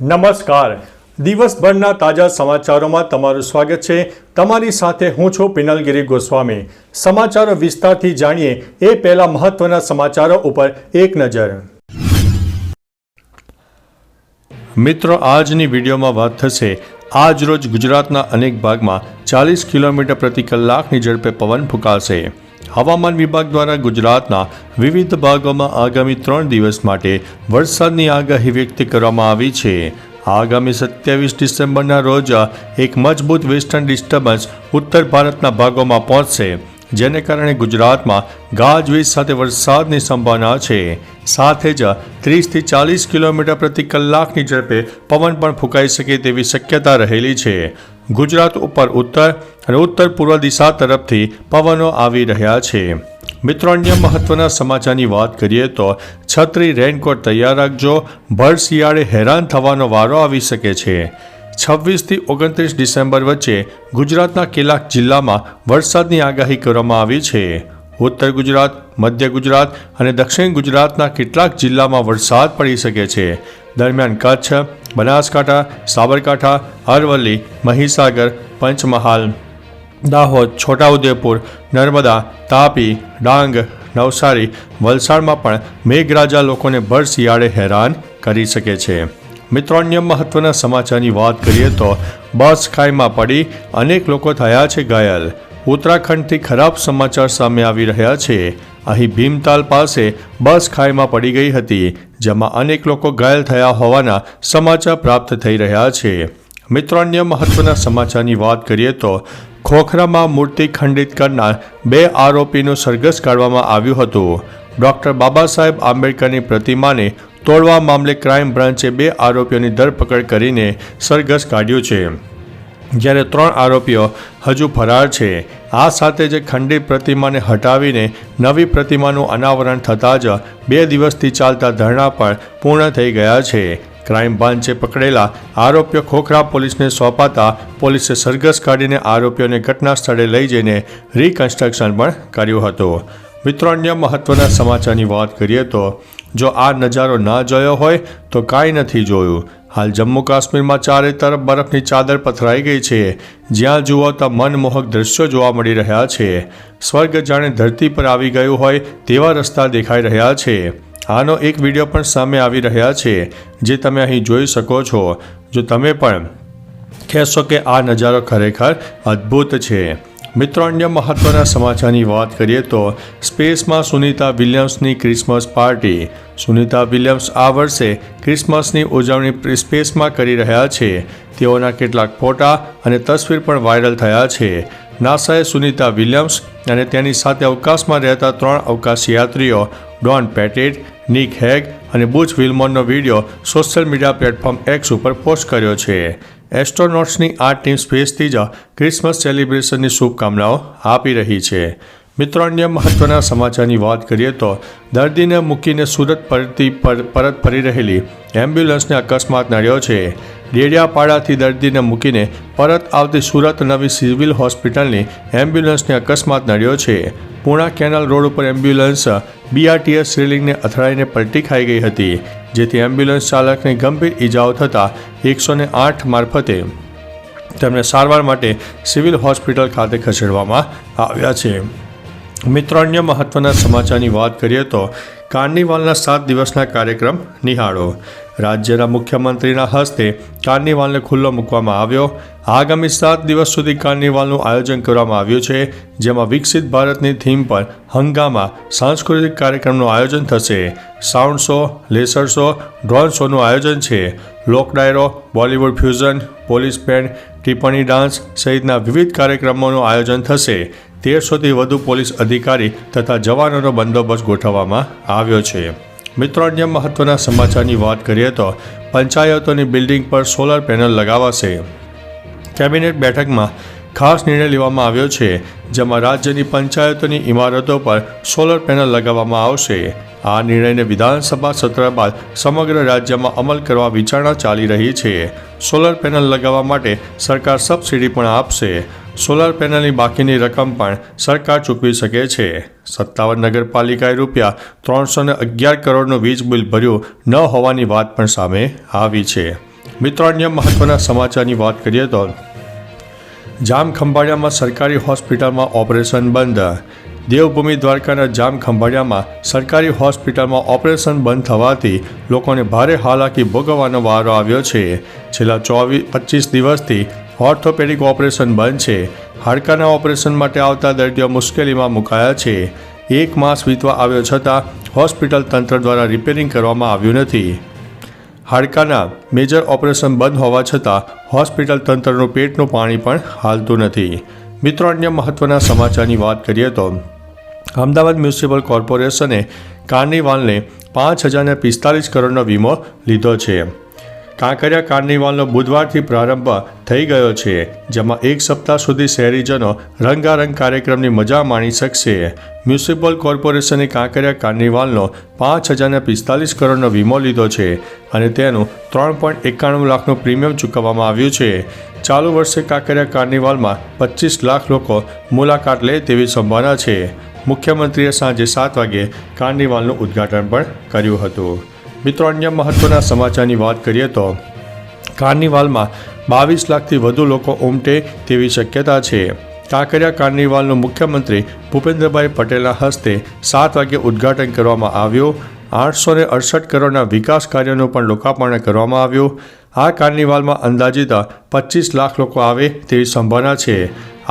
નમસ્કાર. દિવસભરના તાજા સમાચારોમાં તમારું સ્વાગત છે. તમારી સાથે હું છું પિનલગીરી ગોસ્વામી. સમાચારો વિસ્તારથી જાણીએ એ પહેલા મહત્વના સમાચારો ઉપર એક નજર. મિત્રો, આજની વિડીયોમાં વાત થશે આજ રોજ ગુજરાતના અનેક ભાગમાં ચાલીસ કિલોમીટર પ્રતિ કલાકની ઝડપે પવન ફૂંકાશે. હવામાન વિભાગ દ્વારા ગુજરાતના વિવિધ ભાગોમાં આગામી ત્રણ દિવસ માટે વરસાદની આગાહી વ્યક્ત કરવામાં આવી છે. આગામી સત્યાવીસ ડિસેમ્બરના રોજ એક મજબૂત વેસ્ટર્ન ડિસ્ટર્બન્સ ઉત્તર ભારતના ભાગોમાં પહોંચશે. જેને કારણે ગુજરાતમાં ગાજવીજ સાથે વરસાદની સંભાવના છે. સાથે જ ત્રીસથી ચાલીસ કિલોમીટર પ્રતિ કલાકની ઝડપે પવન પણ ફૂંકાઈ શકે તેવી શક્યતા રહેલી છે. ગુજરાત ઉપર ઉત્તર અને ઉત્તર પૂર્વ દિશા તરફથી પવનો આવી રહ્યા છે. મિત્રો, અન્ય મહત્વના સમાચારની વાત કરીએ તો છત્રી રેનકોટ તૈયાર રાખજો. ભર શિયાળે હેરાન થવાનો વારો આવી શકે છે. છવ્વીસથી ઓગણત્રીસ ડિસેમ્બર વચ્ચે ગુજરાતના કેટલાક જિલ્લામાં વરસાદની આગાહી કરવામાં આવી છે. ઉત્તર ગુજરાત, મધ્ય ગુજરાત અને દક્ષિણ ગુજરાતના કેટલાક જિલ્લામાં વરસાદ પડી શકે છે. દરમિયાન કચ્છ, બનાસકાંઠા, સાબરકાંઠા, અરવલ્લી, મહીસાગર, પંચમહાલ, દાહોદ, છોટાઉદેપુર, નર્મદા, તાપી, ડાંગ, નવસારી, વલસાડમાં પણ મેઘરાજા લોકોને ભર શિયાળે હેરાન કરી શકે છે. મિત્રો અન્ય મહત્વના સમાચારની વાત કરીએ તો બસ ખાઈમાં પડી અનેક લોકો થયા છે ઘાયલ. ઉત્તરાખંડથી ખરાબ સમાચાર સામે આવી રહ્યા છે. અહીં ભીમતાલ પાસે બસ ખાઈમાં પડી ગઈ હતી, જેમાં અનેક લોકો ઘાયલ થયા હોવાના સમાચાર પ્રાપ્ત થઈ રહ્યા છે. મિત્રો અન્ય મહત્વના સમાચારની વાત કરીએ તો ખોખરામાં મૂર્તિ ખંડિત કરનાર બે આરોપીનું સરઘસ કાઢવામાં આવ્યું હતું. ડૉક્ટર બાબા સાહેબ આંબેડકરની પ્રતિમાને તોડવા મામલે ક્રાઇમ બ્રાન્ચે બે આરોપીઓની ધરપકડ કરીને સરઘસ કાઢ્યું છે. જ્યારે ત્રણ આરોપીઓ હજુ ફરાર છે, આ સાથે જ ખંડિત પ્રતિમાને હટાવીને નવી પ્રતિમાનું અનાવરણ થતાં જ બે દિવસથી ચાલતા ધરણા પણ પૂર્ણ થઈ ગયા છે. ક્રાઇમ બ્રાન્ચે પકડેલા આરોપીઓ ખોખરા પોલીસને સોંપાતા પોલીસે સરઘસ કાઢીને આરોપીઓને ઘટના સ્થળે લઈ જઈને રિકન્સ્ટ્રક્શન પણ કર્યું હતું. મિત્રો, અન્ય મહત્વના સમાચારની વાત કરીએ તો, જો આ નજારો ના જોયો હોય, તો કાંઈ નથી જોયું. હાલ જમ્મુ કાશ્મીરમાં ચારે તરફ બરફની ચાદર પથરાઈ ગઈ છે. જ્યાં જુઓ તો મનમોહક દ્રશ્યો જોવા મળી રહ્યા છે. સ્વર્ગ જાણે ધરતી પર આવી ગયું હોય, તેવા રસ્તા દેખાઈ રહ્યા છે. આનો એક વીડિયો પણ સામે આવી રહ્યા છે, જે તમે અહીં જોઈ શકો છો. જો તમે પણ કહેશો કે આ નજારો ખરેખર અદ્ભુત છે. મિત્રો, અન્ય મહત્વના સમાચારની વાત કરીએ તો સ્પેસમાં સુનિતા વિલિયમ્સની ક્રિસમસ પાર્ટી. સુનિતા વિલિયમ્સ આ વર્ષે ક્રિસમસની ઉજવણી સ્પેસમાં કરી રહ્યા છે. તેઓના કેટલાક ફોટા અને તસવીર પણ વાયરલ થયા છે. નાસાએ સુનિતા વિલિયમ્સ અને તેની સાથે અવકાશમાં રહેતા ત્રણ અવકાશયાત્રીઓ ડોન પેટેટ નિક હેગ અને Butch વિલ્મોનનો video social media platform X ઉપર પોસ્ટ કર્યો છે. એસ્ટ્રોનોટ્સની આ ટીમ સ્પેસથી જ ક્રિસમસ સેલિબ્રેશનની શુભકામનાઓ આપી રહી છે. મિત્રો, અન્ય મહત્વના સમાચારની વાત કરીએ તો દર્દીને મૂકીને સુરત પરથી પરત ફરી રહેલી એમ્બ્યુલન્સને અકસ્માત નડ્યો છે. ડેડિયાપાડાથી દર્દીને મૂકીને પરત આવતી સુરત નવી સિવિલ હોસ્પિટલની એમ્બ્યુલન્સને અકસ્માત નડ્યો છે. પૂણા કેનાલ રોડ ઉપર એમ્બ્યુલન્સ બીઆરટીએસ રેલિંગને અથડાઈને પલટી ખાઈ ગઈ હતી. જેથી એમ્બ્યુલન્સ ચાલકને ગંભીર ઈજાઓ થતાં એકસો ને આઠ મારફતે તેમને સારવાર માટે સિવિલ હોસ્પિટલ ખાતે ખસેડવામાં આવ્યા છે. મિત્રો અન્ય મહત્વના સમાચારની વાત કરીએ તો કાર્નિવાલના સાત દિવસના કાર્યક્રમ નિહાળો. રાજ્યના મુખ્યમંત્રીના હસ્તે કાર્નિવાલને ખુલ્લો મૂકવામાં આવ્યો. આગામી સાત દિવસ સુધી કાર્નિવાલનું આયોજન કરવામાં આવ્યું છે, જેમાં વિકસિત ભારતની થીમ પર હંગામા, સાંસ્કૃતિક કાર્યક્રમનું આયોજન થશે. Sound show, laser show, drone શોનું આયોજન છે. લોક ડાયરો, Bollywood fusion, police band, Tippani dance સહિતના વિવિધ કાર્યક્રમોનું આયોજન થશે. તેરસોથી વધુ પોલીસ અધિકારી તથા જવાનોનો બંદોબસ્ત ગોઠવવામાં આવ્યો છે. મિત્રો, અન્ય મહત્વના સમાચારની વાત કરીએ તો પંચાયતોની બિલ્ડિંગ પર સોલર પેનલ લગાવાશે. કેબિનેટ બેઠકમાં ખાસ નિર્ણય લેવામાં આવ્યો છે, જેમાં રાજ્યની પંચાયતોની ઇમારતો પર સોલર પેનલ લગાવવામાં આવશે. આ નિર્ણયને વિધાનસભા સત્ર બાદ સમગ્ર રાજ્યમાં અમલ કરવા વિચારણા ચાલી રહી છે. સોલર પેનલ લગાવવા માટે સરકાર સબસિડી પણ આપશે. સોલાર પેનલની બાકીની રકમ પણ સરકાર ચૂકવી શકે છે. સત્તાવન નગરપાલિકાએ રૂપિયા ત્રણસો ને અગિયાર કરોડનું વીજ બિલ ભર્યું ન હોવાની વાત પણ સામે આવી છે. મિત્રો, અન્ય મહત્વના સમાચારની વાત કરીએ તો જામ ખંભાળિયામાં સરકારી હોસ્પિટલમાં ઓપરેશન બંધ. દેવભૂમિ દ્વારકાના જામ ખંભાળિયામાં સરકારી હોસ્પિટલમાં ઓપરેશન બંધ થવાથી લોકોને ભારે હાલાકી ભોગવવાનો વારો આવ્યો છે. છેલ્લા ચોવીસ પચીસ દિવસથી ઓર્થોપેડિક ઓપરેશન બંધ છે. હાડકાના ઓપરેશન માટે આવતા દર્દીઓ મુશ્કેલીમાં મુકાયા છે. એક માસ વીતવા આવ્યો છતાં હોસ્પિટલ તંત્ર દ્વારા રિપેરિંગ કરવામાં આવ્યું નથી. હાડકાના મેજર ઓપરેશન બંધ હોવા છતાં હોસ્પિટલ તંત્રનું પેટનું પાણી પણ હાલતું નથી. મિત્રો, અન્ય મહત્વના સમાચારની વાત કરીએ તો અમદાવાદ મ્યુનિસિપલ કોર્પોરેશને કાર્નિવાલને પાંચ હજારને પિસ્તાલીસ કરોડનો વીમો લીધો છે. કાંકરિયા કાર્નિવાલનો બુધવારથી પ્રારંભ થઈ ગયો છે, જેમાં એક સપ્તાહ સુધી શહેરીજનો રંગારંગ કાર્યક્રમની મજા માણી શકશે. મ્યુનિસિપલ કોર્પોરેશને કાંકરિયા કાર્નિવાલનો પાંચ હજારને પિસ્તાલીસ કરોડનો વીમો લીધો છે અને તેનું ત્રણ પોઈન્ટ એકાણું લાખનું પ્રીમિયમ ચૂકવવામાં આવ્યું છે. ચાલુ વર્ષે કાંકરિયા કાર્નિવાલમાં પચીસ લાખ લોકો મુલાકાત લે તેવી સંભાવના છે. મુખ્યમંત્રીએ સાંજે સાત વાગે કાર્નિવાલનું ઉદ્ઘાટન પણ કર્યું હતું. મિત્રો, અન્ય મહત્વના સમાચારની વાત કરીએ તો કાર્નિવાલમાં બાવીસ લાખથી વધુ લોકો ઉમટે તેવી શક્યતા છે. કાંકરિયા કાર્નિવાલનું મુખ્યમંત્રી ભૂપેન્દ્રભાઈ પટેલના હસ્તે સાત વાગે ઉદ્ઘાટન કરવામાં આવ્યું. આઠસો ને અડસઠ કરોડના વિકાસ કાર્યોનું પણ લોકાર્પણ કરવામાં આવ્યું. આ કાર્નિવાલમાં અંદાજિત પચીસ લાખ લોકો આવે તેવી સંભાવના છે.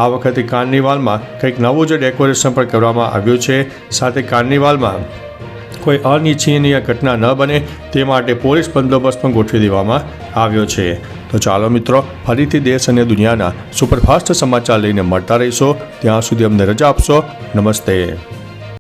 આ વખતે કાર્નિવાલમાં કંઈક નવું જ ડેકોરેશન પણ કરવામાં આવ્યું છે. સાથે કાર્નિવાલમાં કોઈ અનિચ્છનીય ઘટના ન બને તે માટે પોલીસ બંદોબસ્ત પણ ગોઠવી દેવામાં આવ્યો છે. તો ચાલો મિત્રો, ફરીથી દેશ અને દુનિયાના સુપરફાસ્ટ સમાચાર લઈને મળતા રહીશો. ત્યાં સુધી અમને રજા આપશો. નમસ્તે.